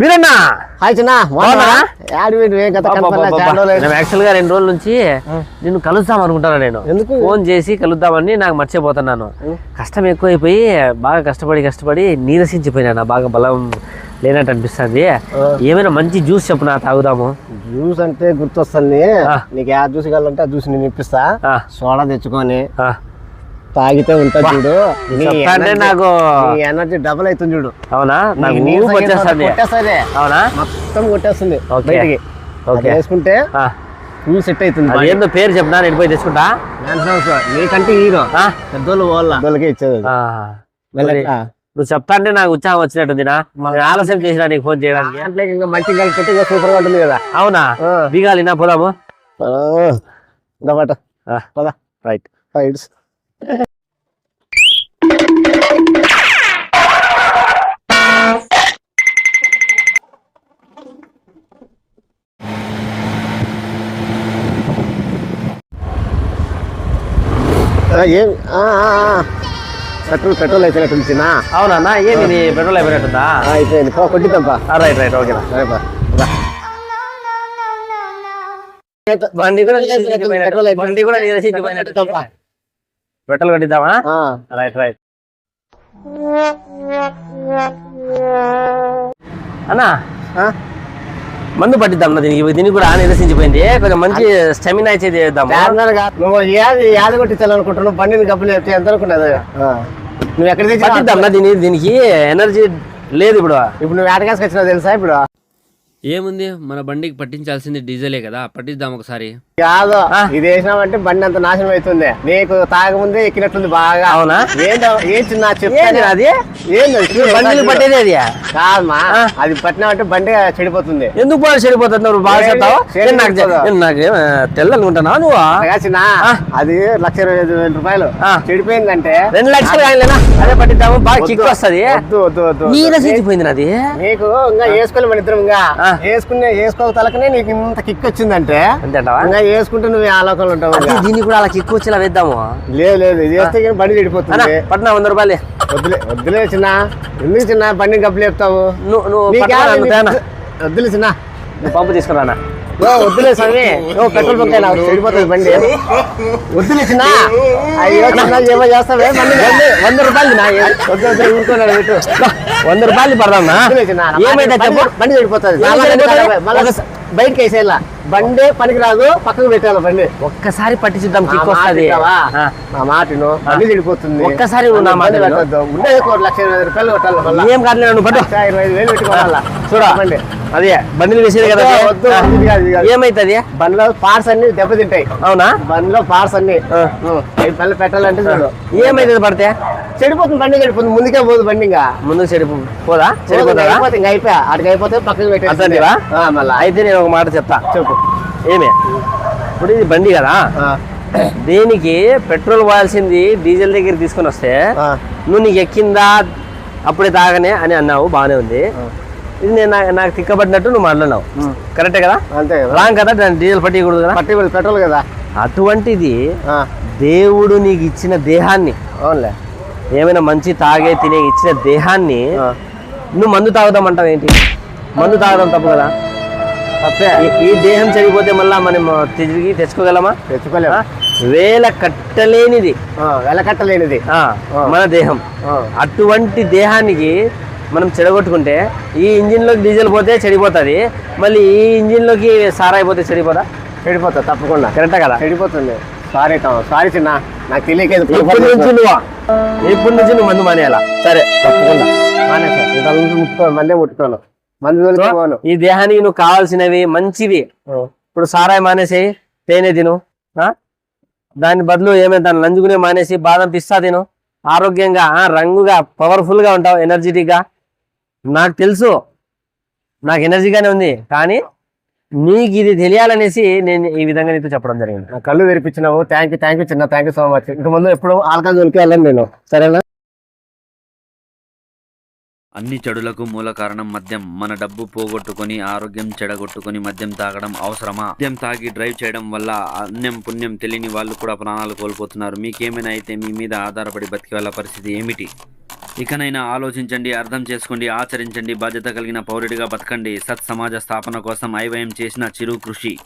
వీరన్నా! యాక్చువల్గా రెండు రోజుల నుంచి నిన్ను కలుద్దాం అనుకుంటాను నేను? ఎందుకు? ఫోన్ చేసి కలుద్దామని నాకు మర్చిపోతున్నాను. కష్టం ఎక్కువైపోయి బాగా కష్టపడి కష్టపడి నీరసించిపోయినా బాగా బలం లేనట్టు అనిపిస్తుంది. ఏమైనా మంచి జ్యూస్ చెప్పు నా తాగుదాము. జ్యూస్ అంటే గుర్తొస్తుంది. ఆ. నీకు యా జ్యూస్ కావాలంటే ఆ జ్యూస్ నేను ఇప్పిస్తా. ఆ, సోడా తెచ్చుకొని ఆ. తాగితే ఉంటా చూడు. అంటే నాకు ఎనర్జీ డబుల్ అవుతుంది చూడు. అవునా? నాకు ఊపు వచ్చేస్తుంది. కొట్టేస్తుంది. అవునా? మొత్తం కొట్టేస్తుంది. బయటికి. ఓకే. వేసుకుంటే ఫుల్ సెట్ అవుతుంది ఏందో పేరు చెప్పినా? నేను పోయి తెచ్చుకుంటా? నీకంటే హీరో? పెద్దోళ్ళు వాళ్ళ పెద్దోళ్ళకే ఇచ్చేది నువ్వు చెప్తా అంటే నాకు ఉత్సాహం వచ్చినట్టుంది నా నేను ఆలస్యం చేసినా నీకు ఫోన్ చేయడానికి? ఇంకా మంచి పెట్టి ఇంకా సూపర్గా ఉంటుంది కదా. అవునా? ఆ. దిగాలి నా పోదాము పదా. రైట్ రైట్స్ ఏం. పెట్రోల్ పెట్రోల్ అయిపోయినట్టుంది చిన్న అవునా ఏమి నీ పెట్రోల్ అయిపోయినట్టుందా? అయిపోయింది. పో, కొట్టిద్దాంపా రైట్ రైట్ ఓకేనా. సరే పా. రా. బండి కూడా నీరసించిపోయినట్టు. బండి కూడా. పెట్రోల్ కట్టిద్దామా? Right right. అన్నా? మందు పట్టిద్దాం దీనికి దీనికి కూడా నీరసించిపోయింది కొంచెం మంచి స్టెమినా ఇచ్చేది కాదు. నువ్వు యాది కొట్టించాలనుకుంటున్నావు బండిని గబ్బులు చెప్తే ఎంత అనుకున్నది. నువ్వు ఎక్కడ? పట్టిద్దాం దీని దీనికి ఎనర్జీ లేదు ఇప్పుడు ఇప్పుడు నువ్వు ఏటగాసుకు వచ్చినావు తెలుసా ఇప్పుడు ఏముంది మన బండికి పట్టించాల్సింది డీజిలే కదా పట్టిద్దాం ఒకసారి కాదు. ఇది వేసినావంటే బండి అంత నాశనం అవుతుంది నీకు తాగముందే ఎక్కినట్టుంది బాగా అవునా? ఏందో ఏం చిన్న చెప్తాను అది ఏంది అది? బండిని. పట్టేది అది కాదమ్మా. అది పట్టినావంటే బండి చెడిపోతుంది ఎందుకు పోయి చెడిపోతుంది నువ్వు బాగా చెప్తావు నాకు నాకు తెల్లనుకుంటున్నావు నువ్వు చిన్న. అది లక్ష ఇరవై ఐదు వేల రూపాయలు. చెడిపోయిందంటే రెండు లక్షలు కాయలేనా అదే పట్టిద్దాము బాగా కిక్ వద్దు, వస్తుంది వద్దు వద్దు వద్దు. నీరసించిపోయింది నాది నీకు ఇంకా వేసుకోవాలి మన ఇద్దరం ఇంకా. వేసుకునే వేసుకోక తలకనే నీకు ఇంత కిక్ వచ్చిందంటే? ఇంకా వేసుకుంటే నువ్వు ఆలోకంలో ఉంటావు. దీన్ని కూడా అలా కిక్ వచ్చేలా వేద్దాము. లేదు లేదు. ఇది వేస్తే కానీ బండి చెడిపోతుంది పట్టినా వంద రూపాయలు. వద్దులే వద్దులే చిన్న. ఎందుకు చిన్న? బండి గబ్బులు చెప్తావు నువ్వు. వద్దులే చిన్న. పంపు తీసుకురానా వద్దులే స్వామి. పెట్రోల్ బంక్ అయినా చెడిపోతుంది బండి. వద్దులే చిన్న. అయ్యో చిన్న ఏమో చేస్తావే? బండి వంద- రూపాయలు నా వద్దు వద్దు ఊరుకున్నాడు పెట్టు వంద రూపాయలు ఏమైతే చెప్పు? బండి- బండి చెడిపోతుంది బయటకి వేసేయాల? బండి పనికి రాదు పక్కకు పెట్టాలి బండి? ఒక్కసారి పట్టించుద్దాం కిక్ వస్తుంది? నా మాటను బండి చెడిపోతుంది ఒక్కసారి నా మాట బండి. ఉండేది ఒక లక్ష ఇరవై రూపాయలు కొట్టాలి. ఏం కాదు పట్టు. లక్ష ఇరవై ఐదు వేలు పెట్టుకోవాలా చూడా బండి అదే బండిని వేసేది కదా. ఏమైతుంది? బండిలో పార్ట్స్ అన్ని దెబ్బతింటాయి. అవునా? బండిలో పార్ట్స్ అన్ని. పళ్ళు పెట్టాలంటే చూడు. ఏమైతుంది పడితే? చెడిపోతుంది బండి చెడిపోతుంది. ముందుకే పోదు బండి ఇంకా. ముందుకు చెడిపో పోదా? చెడిపోతుందా? ఇంకా అయిపోయా. అక్కడికి అయిపోతే పక్కకి అర్థంటివా? మళ్ళా. అయితే నేను ఒక మాట చెప్తా. చెప్పు. ఏమే? ఇప్పుడు ఇది బండి కదా? ఆ, దీనికి పెట్రోల్ పోయాల్సింది డీజిల్ దగ్గర తీసుకొని వస్తే నువ్వు నీకు ఎక్కిందా? అప్పుడే తాగనే అని అన్నావు బాగానే ఉంది. ఇది నేను నాకు తిక్కబడినట్టు నువ్వు మాట్లాడినావు. కరెక్టే కదా? అంతే రాంగ్ కదా? దాన్ని డీజిల్ పట్టియకూడదు కదా? పట్టి పెట్రోల్ కదా? అటువంటిది ఆ, దేవుడు నీకు ఇచ్చిన దేహాన్ని అవునులే. ఏమైనా మంచి తాగే తినే ఇచ్చిన దేహాన్ని నువ్వు మందు తాగుదామంటావు ఏంటి? మందు తాగడం తప్పు కదా? తప్పే. ఈ- దేహం చనిపోతే మళ్ళా మనం తిరిగి తెచ్చుకోగలమా? తెచ్చుకోలేము? వేల కట్టలేనిది. ఆ, వెలకట్టలేనిది ఆ, మన దేహం. అటువంటి దేహానికి మనం చెడగొట్టుకుంటే ఈ ఇంజిన్లోకి డీజిల్ పోతే చెడిపోతుంది. మళ్ళీ ఈ ఇంజిన్లోకి సారాయి పోతే చెడిపోదా? చెడిపోతా తప్పకుండా. కరెక్టా కదా? చెడిపోతుంది. సారీ తమ్ముడు సారీ చిన్న. నాకు తెలియక ఇది ఇప్పటి నుంచి నువ్వు? ఇప్పటి నుంచి నువ్వు మందు మానేయాలా? సరే తప్పకుండా. మానే సార్ ఇంకా నుంచి ముట్టుకోను మందే ముట్టుకోను. మందు ఈ దేహానికి నువ్వు కావాల్సినవి మంచివి. ఇప్పుడు సారాయి మానేసి తేనె తిను? దాని బదులు ఏమైనా దాన్ని నంజుకునే మానేసి బాదం పిస్తా తిను. ఆరోగ్యంగా రంగుగా పవర్ఫుల్గా ఉంటావు ఎనర్జెటిక్గా. నాకు తెలుసు. నాకు ఎనర్జీగానే ఉంది కానీ నీకు ఇది తెలియాలనేసి నేను ఈ విధంగా నీతో చెప్పడం జరిగింది. నా కళ్ళు తెరిపించినావు. థ్యాంక్ యూ థ్యాంక్ యూ చిన్న థ్యాంక్ యూ సో మచ్ ఇంక ముందు ఎప్పుడు ఆల్కహాల్ జోలికి వెళ్ళను నేను. సరేనా? అన్ని చెడులకు మూల కారణం మద్యం. మన డబ్బు పోగొట్టుకొని ఆరోగ్యం చెడగొట్టుకొని మద్యం తాగడం అవసరమా? మద్యం తాగి డ్రైవ్ చేయడం వల్ల అన్యం పుణ్యం తెలియని వాళ్ళు కూడా ప్రాణాలు కోల్పోతున్నారు. మీకేమైనా అయితే మీ మీద ఆధారపడి బతికే వాళ్ళ పరిస్థితి ఏమిటి? ఇకనైనా ఆలోచించండి అర్థం చేసుకోండి ఆచరించండి బాధ్యత కలిగిన పౌరుడిగా బతకండి. సత్ సమాజ స్థాపన కోసం ఐవయం చేసిన చిరు కృషి.